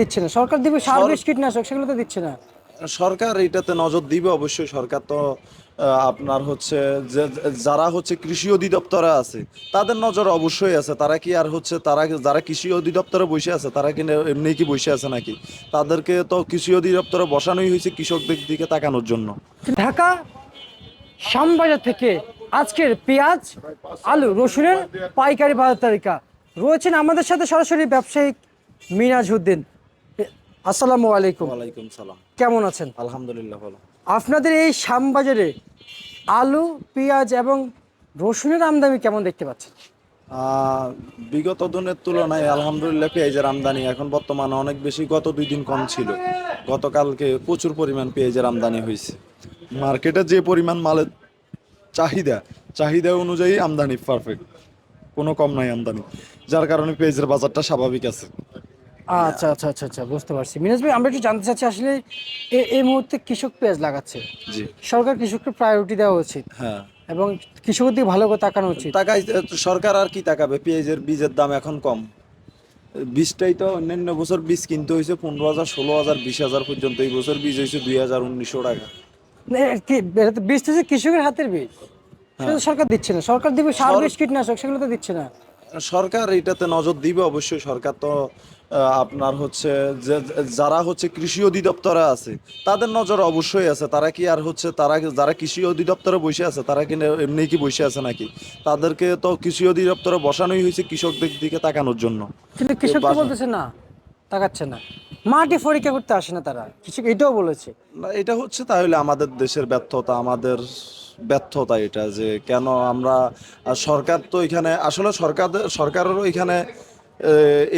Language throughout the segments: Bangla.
দিচ্ছে না। সরকার দিবে সার বিষ কীটনাশক সেগুলো তো দিচ্ছে না। সরকার এটাতে নজর দিবে অবশ্যই। সরকার তো আপনার হচ্ছে যে যারা হচ্ছে কৃষি অধিদপ্তরে আছে তাদের নজর অবশ্যই আছে। তারা কি আর হচ্ছে তারা যারা কৃষি অধিদপ্তরে বসে আছে তারা কি এমনি কি বসে আছে নাকি? তাদেরকে তো কৃষি অধিদপ্তরে বসানোই হয়েছে কৃষকদের দিকে তাকানোর জন্য। ঢাকা শ্যামবাজার থেকে আজকের পেঁয়াজ আলু রসুনের পাইকারি বাজার তালিকা। রয়েছেন আমাদের সাথে সরাসরি ব্যবসায়িক মিনাজউদ্দিন। আসসালামু আলাইকুম। ওয়ালাইকুম সালাম। কেমন আছেন? আলহামদুলিল্লাহ ভালো। আপনাদের এই শ্যামবাজারে আলু পেঁয়াজ এবং রসুনের আমদানি কেমন দেখতে পাচ্ছেন? বিগত দিনের তুলনায় আলহামদুলিল্লাহ পেঁয়াজের আমদানি এখন বর্তমানে অনেক বেশি গত দুই দিন কম ছিল। গতকালকে প্রচুর পরিমাণ পেঁয়াজের আমদানি হয়েছে। মার্কেটে যে পরিমাণ মালের চাহিদা চাহিদা অনুযায়ী আমদানি পারফেক্ট কোনো কম নাই আমদানি যার কারণে পেঁয়াজের বাজারটা স্বাভাবিক আছে। আচ্ছা আচ্ছা আচ্ছা আচ্ছা বুঝতে পারছি। মিনাজ ভাই আমরা একটু জানতে চাচ্ছি আসলে এই মুহূর্তে কৃষক পেঁয়াজ লাগাচ্ছে। সরকার কৃষককে প্রায়োরিটি দেওয়া উচিত। হ্যাঁ। এবং কৃষকের দিকে ভালো করে তাকানো উচিত। টাকায় সরকার আর কি তাকাবে? পেঁয়াজের বীজের দাম এখন কম। বীজটাই তো অন্যান্য বছর বীজ কিনতে হয়েছে পনেরো হাজার ষোলো হাজার বিশ হাজার পর্যন্ত। এই বছর বীজ হয়েছে দুই হাজার উনিশশো টাকা। বীজ তো কৃষকের হাতের বীজ। তো সরকার দিচ্ছে না। সরকার দিবে সার বিষ কীটনাশক সেগুলো তো দিচ্ছে না। সরকার এটাতে নজর দিবে অবশ্যই সরকার তো আপনার হচ্ছে যে যারা হচ্ছে কৃষি অধিদপ্তরে আছে তাদের নজর অবশ্যই আছে। তারা কি আর হচ্ছে তারা যারা কৃষি অধিদপ্তরে বসে আছে তারা কি এমনি কি বসে আছে নাকি? তাদেরকে তো কৃষি অধিদপ্তরে বসানোই হয়েছে কৃষকদের দিকে তাকানোর জন্য। কিন্তু কৃষক বলতেছে না তাকাচ্ছে না। মাটি পরীক্ষা করতে আসে না তারা। কৃষক এটাও বলেছে। না এটা হচ্ছে তাহলে আমাদের দেশের ব্যর্থতা আমাদের ব্যর্থতা এটা যে কেন আমরা সরকার তো এখানে, আসলে সরকার, সরকারেরও এখানে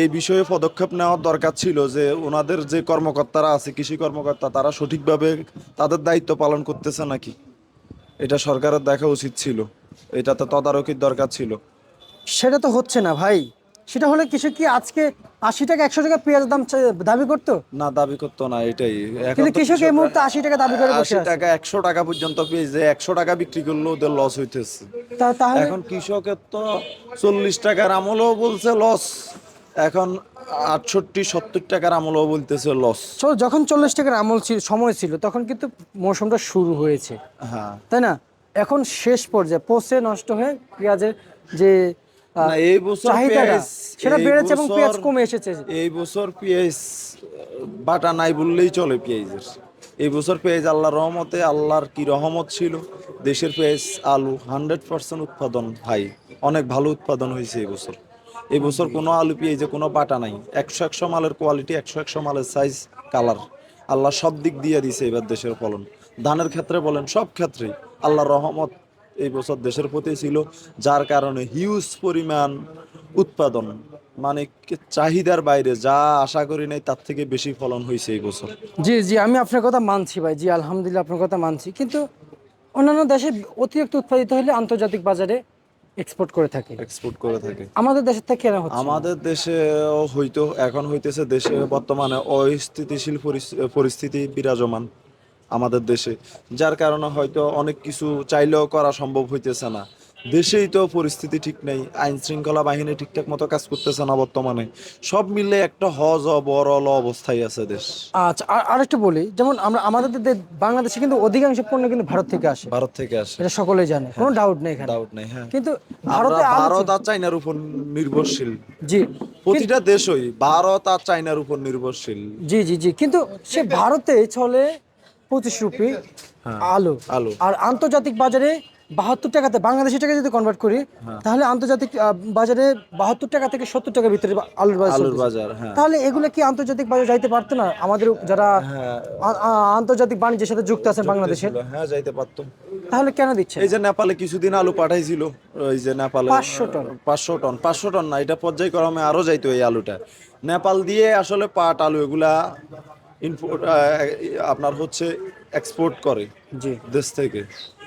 এই বিষয়ে পদক্ষেপ নেওয়ার দরকার ছিল যে ওনাদের যে কর্মকর্তারা আছে, কৃষি কর্মকর্তা, তারা সঠিকভাবে তাদের দায়িত্ব পালন করতেছে নাকি? এটা সরকারের দেখা উচিত ছিল। এটাতে তদারকির দরকার ছিল। সেটা তো হচ্ছে না ভাই। সেটা হলে কৃষক কি আজকে আশি টাকা একশো টাকা পেঁয়াজ দাম দাবি করতো? না দাবি করতো না এটাই। কিন্তু কৃষক এই মুহূর্তে আশি টাকা দাবি করে আশি টাকা একশো টাকা পর্যন্ত পেয়েছে একশো টাকা বিক্রি করলেও ওদের লস হইতেছে। তাহলে এখন কৃষকের তো চল্লিশ টাকার আমলও বলছে লস এখন আটষট্টি সত্তর টাকার আমলও বলতেছে লস যখন চল্লিশ টাকার আমল ছিল সময় ছিল তখন কিন্তু মৌসুমটা শুরু হয়েছে। হ্যাঁ। তাই না? এখন শেষ পর্যায়ে পচে নষ্ট হয়ে পেঁয়াজের যে এই বছর সেটা বেড়েছে এবং পেঁয়াজ কমে এসেছে। এই বছর পেঁয়াজ বাটা নাই বললেই চলে পেঁয়াজের। এই বছর পেঁয়াজ আল্লাহর রহমতে আল্লাহর কি রহমত ছিল? দেশের পেঁয়াজ আলু হান্ড্রেড পার্সেন্ট উৎপাদন ভাই অনেক ভালো উৎপাদন হয়েছে এই বছর। এই বছর কোনো আলু পেঁয়াজে কোনো বাটা নাই। একশো একশো মালের কোয়ালিটি একশো একশো মালের সাইজ কালার আল্লাহ সব দিক দিয়ে দিছে এবার দেশের ফলন। ধানের ক্ষেত্রে বলেন সব ক্ষেত্রেই আল্লাহর রহমত এই বছর দেশের প্রতি ছিল যার কারণে হিউজ পরিমাণ উৎপাদন মানে চাহিদার বাইরে যা আশা করি নাই তার থেকে বেশি ফলন হয়েছে এই বছর। জি জি আমি আপনার কথা মানছি ভাই জি আলহামদুলিল্লাহ আপনার কথা মানছি। কিন্তু অন্যান্য দেশে অতিরিক্ত উৎপাদিত হলে আন্তর্জাতিক বাজারে এক্সপোর্ট করে থাকে। এক্সপোর্ট করে থাকে। আমাদের দেশের থেকে কেনা হচ্ছে। আমাদের দেশে হয়তো এখন হইতেছে দেশে বর্তমানে অস্থিতিশীল পরিস্থিতি বিরাজমান। আমাদের দেশে যার কারণে হয়তো অনেক কিছু চাইলেও করা সম্ভব হইতেছে না। দেশেই তো পরিস্থিতি ঠিক নেই আইন শৃঙ্খলা বাহিনী ঠিকঠাক মতো কাজ করতেছে না বর্তমানে। সব মিলে একটা হজ বরল অবস্থায় আছে দেশ। আচ্ছা আর আরেকটু বলি যেমন আমরা আমাদের বাংলাদেশে কিন্তু অধিকাংশ পণ্য কিন্তু ভারত থেকে আসে। ভারত থেকে আসে। এটা সকলেই জানে কোনো ডাউট নেই এখানে। ডাউট নেই হ্যাঁ। কিন্তু ভারতে ভারত আর চাইনার উপর নির্ভরশীল। জি। প্রতিটা দেশই ভারত আর চাইনার উপর নির্ভরশীল। জি জি জি কিন্তু সে ভারতে চলে পঁচিশ রুপি আলু। আলু। আর আন্তর্জাতিক বাজারে বাহাত্তর টাকাতে বাংলাদেশি টাকা যদি কনভার্ট করি তাহলে আন্তর্জাতিক বাজারে বাহাত্তর টাকা থেকে সত্তর টাকার ভিতরে আলুর বাজার আলুর বাজার হ্যাঁ। তাহলে এগুলো কি আন্তর্জাতিক বাজার যাইতে পারতো না? আমাদের যারা হ্যাঁ। আন্তর্জাতিক বাণিজ্যের সাথে যুক্ত আছেন বাংলাদেশের হ্যাঁ যাইতে পারতো। তাহলে কেন দিচ্ছে এই যে নেপালে কিছুদিন আলু পাঠাইছিল ওই যে নেপালে 500 টন। পাঁচশো টন পাঁচশো টন না এটা পর্যায়ক্রমে আরও যাইতো এই আলুটা। নেপাল দিয়ে আসলে পাট আলু এগুলা ইনপোর্ট আপনার হচ্ছে এক্সপোর্ট করে জি দেশ থেকে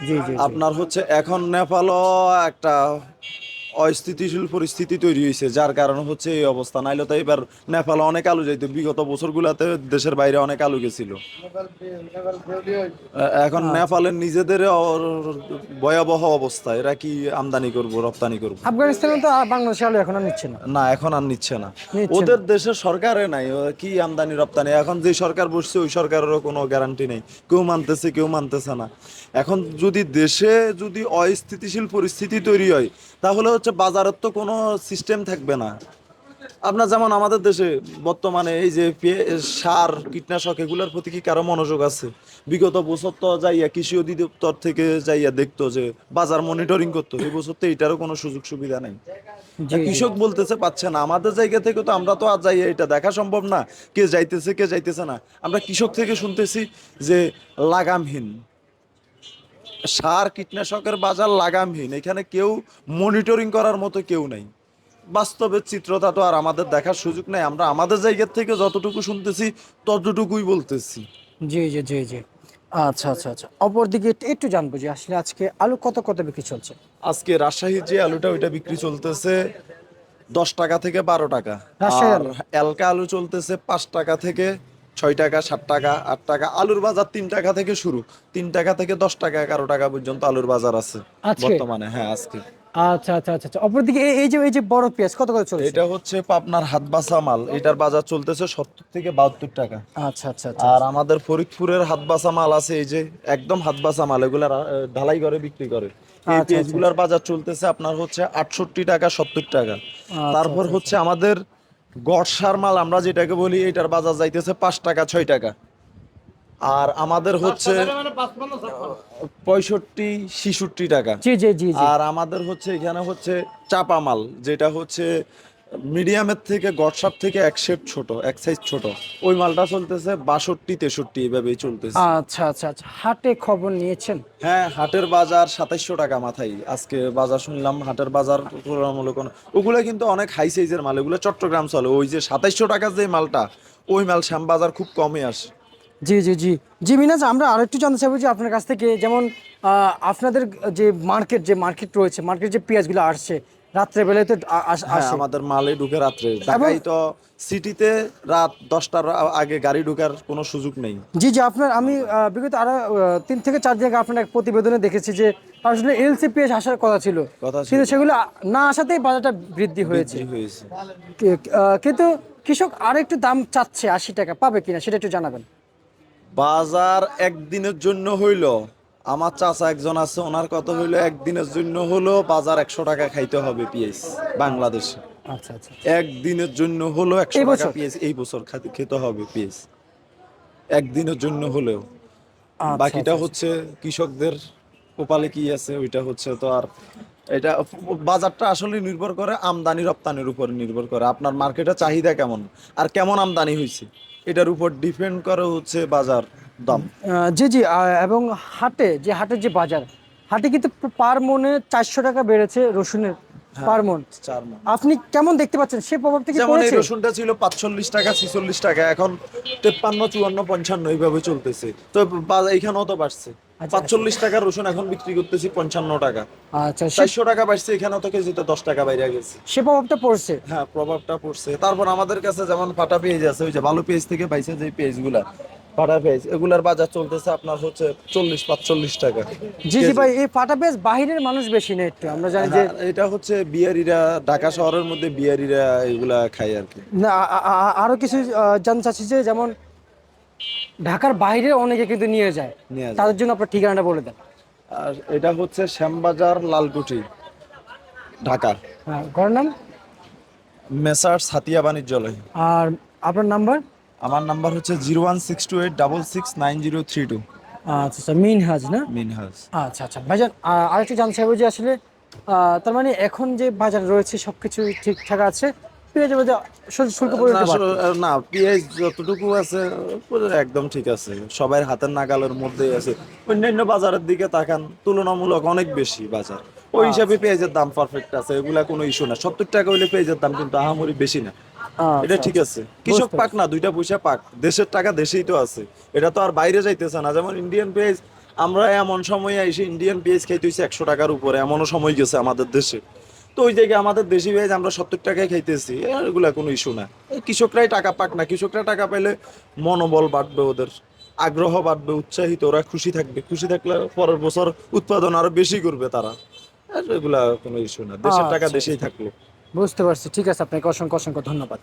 জি জি। আপনার হচ্ছে এখন নেপালও একটা অস্থিতিশীল পরিস্থিতি তৈরি হয়েছে যার কারণে হচ্ছে এই অবস্থা। নাইলে তো এবার নেপালে অনেক আলু যাইতো। বিগত বছরগুলোতে দেশের বাইরে অনেক আলু গেছিল। এখন নেপালের নিজেদের ভয়াবহ অবস্থা। এরা কি আমদানি করব রপ্তানি করব? আফগানিস্তানে তো বাংলাদেশে আলু এখন আর নিচ্ছে না। না এখন আর নিচ্ছে না। ওদের দেশের সরকারে নাই। কি আমদানি রপ্তানি? এখন যে সরকার বসছে ওই সরকারেরও কোনো গ্যারান্টি নেই। কেউ মানতেছে কেউ মানতেছে না। এখন যদি দেশে যদি অস্থিতিশীল পরিস্থিতি তৈরি হয় তাহলে হচ্ছে বাজারের তো কোনো সিস্টেম থাকবে না। আপনার যেমন আমাদের দেশে বর্তমানে এই যে সার কীটনাশক এগুলোর প্রতি কি কারও মনোযোগ আছে? বিগত বছর তো যাইয়া কৃষি অধিদপ্তর থেকে যাইয়া দেখতো যে বাজার মনিটরিং করতো এই বছর তো এটারও কোনো সুযোগ সুবিধা নেই। কৃষক বলতেছে পাচ্ছে না আমাদের জায়গা থেকে তো আমরা তো আর যাই এটা দেখা সম্ভব না কে যাইতেছে কে যাইতেছে না। আমরা কৃষক থেকে শুনতেছি যে লাগামহীন। সার কীটনাশকের বাজার লাগামহীন। এখানে কেউ মনিটরিং করার মতো কেউ নাই। বাস্তবের চিত্রটা তো আর আমাদের দেখার সুযোগ নেই। আমরা আমাদের জায়গার থেকে যতটুকু শুনতেছি ততটুকুই বলতেছি। জি জি জি জি। আচ্ছা আচ্ছা আচ্ছা। অপরদিকে একটু- জানব যে আসলে আজকে আলু কত কত বিক্রি চলছে? আজকে রাজশাহীর যে আলুটা ওইটা বিক্রি চলতেছে দশ টাকা থেকে বারো টাকা। আর এলকা আলু চলতেছে পাঁচ টাকা থেকে ছয় টাকা সাত টাকা আট টাকা আলুর বাজার তিন টাকা থেকে শুরু। তিন টাকা থেকে দশ টাকা এগারো টাকা পর্যন্ত আলুর বাজার আছে বর্তমানে হ্যাঁ আজকে। আচ্ছা আচ্ছা আচ্ছা আচ্ছা। অপরদিকে এই- যে এই যে বড় পেঁয়াজ কত কত চলছে? এটা হচ্ছে পাবনার হাত বাসা মাল। এটার বাজার চলতেছে সত্তর থেকে বাহাত্তর টাকা। আচ্ছা আচ্ছা আচ্ছা আর আমাদের ফরিদপুরের হাত বাসা মাল আছে এই যে একদম হাত বাসা মাল এগুলা ঢালাই করে বিক্রি করে। এই আচ্ছা, পেঁয়াজগুলার বাজার চলতেছে আপনার হচ্ছে আটষট্টি টাকা সত্তর টাকা। আচ্ছা, তারপর হচ্ছে আমাদের গড়সার মাল আমরা যেটাকে বলি এটার বাজার যাইতেছে পাঁচ টাকা ছয় টাকা। আর আমাদের হচ্ছে পঁয়ষট্টি ছিষট্টি টাকা। জি জি জি জি। আর আমাদের হচ্ছে এখানে হচ্ছে চাপা মাল যেটা হচ্ছে মিডিয়ামের থেকে গটসাপ থেকে এক শেপ ছোট এক সাইজ ছোট। ওই মালটা চলতেছে বাষট্টি তেষট্টি এভাবেই চলতেছে। আচ্ছা আচ্ছা আচ্ছা। হাটে খবর নিয়েছেন? হ্যাঁ হাটের বাজার সাতাইশশো টাকা মাথায়। আজকে বাজার শুনলাম হাটের বাজার তুলনামূলক ওগুলো কিন্তু অনেক হাই সাইজের মাল। এগুলো চট্টগ্রাম চলে। ওই যে সাতাইশশো টাকার যে মালটা ওই মাল শ্যাম বাজার খুব কমে আসে। জি জি জি। জি মিনাজ আমরা আরেকটু জানতে চাইব যে আপনার কাছ থেকে যেমন আপনাদের যে মার্কেট যে মার্কেট রয়েছে মার্কেট যে পেঁয়াজগুলো আসছে রাত্রেবেলায় তো আ- আস- হ্যাঁ আমাদের মালে ঢুকে রাত্রে। ঢাকায় তো সিটিতে রাত দশটার আগে গাড়ি ঢুকার কোনো সুযোগ নেই। জি জি আপনার আমি বিগত আরও তিন থেকে চার দিন আগে আপনার এক প্রতিবেদনে দেখেছি যে আসলে এলসি পেঁয়াজ আসার কথা ছিল। কথা কিন্তু সেগুলো না আসাতেই বাজারটা বৃদ্ধি হয়েছে। বৃদ্ধি হয়েছে কিন্তু কৃষক আর একটু দাম চাচ্ছে আশি টাকা। পাবে কিনা সেটা একটু জানাবেন। বাজার একদিনের জন্য হইল আমার চাচা একজন আছে ওনার কথা হইল একদিনের জন্য হলো বাজার একশো টাকা খাইতে হবে পিএস বাংলাদেশে। আচ্ছা আচ্ছা। একদিনের জন্য হলো একশো টাকা? পিএস এই বছর খেতে হবে পিএস একদিনের জন্য হলেও। আচ্ছা, বাকিটা আচ্ছা, হচ্ছে কৃষকদের কপালে কি আছে ওইটা হচ্ছে তো আর এটা বাজারটা আসলে নির্ভর করে আমদানি রপ্তানির উপর নির্ভর করে। আপনার মার্কেটে চাহিদা কেমন? আর কেমন আমদানি হয়েছে এটার উপর ডিপেন্ড করে হচ্ছে বাজার। দাম। জি জি এবং হাটে যে হাটের যে বাজার হাটে কিন্তু পার মনে চারশো টাকা বেড়েছে রসুনের হ্যাঁ। পার মন। চার। আপনি কেমন দেখতে পাচ্ছেন? সে প্রভাবটা কি যেমন এই রসুনটা ছিল পাঁচচল্লিশ টাকা ছিচল্লিশ টাকা এখন তেপ্পান্ন চুয়ান্ন পঞ্চান্ন এইভাবে চলতেছে। তো এখানেও তো বাড়ছে। আচ্ছা, পাঁচচল্লিশ টাকার রসুন এখন বিক্রি করতেছি পঞ্চান্ন টাকা। আচ্ছা চারশো টাকা বাড়ছে এখানেও তো কেজিতে দশ টাকা বাইরে গেছে। সে প্রভাবটা পড়ছে? হ্যাঁ প্রভাবটা পড়ছে। তারপর আমাদের কাছে যেমন ফাটা পেঁয়াজ আছে ওই যে ভালো পেঁয়াজ থেকে পাইছে যে পেঁয়াজগুলা ফাটা পেঁয়াজ এগুলার বাজার চলতেছে আপনার হচ্ছে চল্লিশ পাঁচচল্লিশ টাকা। জি জি ভাই এই পাটা বেশ বাহিরের মানুষ বেশি নেই একটু আমরা জানি যে এটা হচ্ছে বিয়ারিরা ঢাকা শহরের মধ্যে বিয়ারিরা এগুলা খায় আর কি। না আরও কিছু জানতে চাচ্ছি যে যেমন ঢাকার বাইরে অনেকে কিন্তু নিয়ে যায়। তাদের জন্য আপনার ঠিকানাটা বলে দেন। আর এটা হচ্ছে শ্যামবাজার লালকুঠি ঢাকা। হ্যাঁ ঘরের নাম? মেসার্স হাতিয়া বাণিজ্যালয়। আর আপনার নাম্বার? আমার নাম্বার হচ্ছে zero one six two eight double six nine zero three two. আচ্ছা আচ্ছা মিনহাজ না? মিনহাজ। আচ্ছা আচ্ছা ভাইজান আরেকটু জানতে চাইব যে আসলে তার মানে এখন যে বাজার রয়েছে সবকিছু ঠিকঠাক আছে? পেঁয়াজের মধ্যে শুল্ক- না, পেঁয়াজ যতটুকু আছে একদম ঠিক আছে। সবাই হাতের নাগালের মধ্যেই আছে। অন্যান্য বাজারের দিকে তাকান তুলনামূলক অনেক বেশি বাজার। ওই হিসাবে পেঁয়াজের দাম পারফেক্ট আছে এগুলা কোনো ইস্যু না। সত্তর টাকা হইলে পেঁয়াজের দাম কিন্তু আহামরি বেশি না। আচ্ছা, এটা ঠিক আছে। কৃষক পাক না দুইটা পয়সা পাক। দেশের টাকা দেশেই তো আছে। এটা তো আর বাইরে যাইতেছে না। যেমন ইন্ডিয়ান পেঁয়াজ আমরা এমন সময় এসে ইন্ডিয়ান পেঁয়াজ খাইতে হয়েছে একশো টাকার উপরে। এমনও সময় গেছে আমাদের দেশে। তো ওই জায়গায় আমাদের দেশি পেঁয়াজ আমরা সত্তর টাকায় খাইতেছি এগুলা কোনো ইস্যু না। কৃষকরাই টাকা পাক না। কৃষকরা টাকা পেলে মনোবল বাড়বে ওদের। আগ্রহ বাড়বে উৎসাহিত ওরা খুশি থাকবে। খুশি থাকলে পরের বছর উৎপাদন আরও বেশি করবে তারা। এগুলা কোনো ইস্যু না। দেশের টাকা আচ্ছা, দেশেই থাকল। বুঝতে পারছি। ঠিক আছে আপনাকে অসংখ্য অসংখ্য ধন্যবাদ।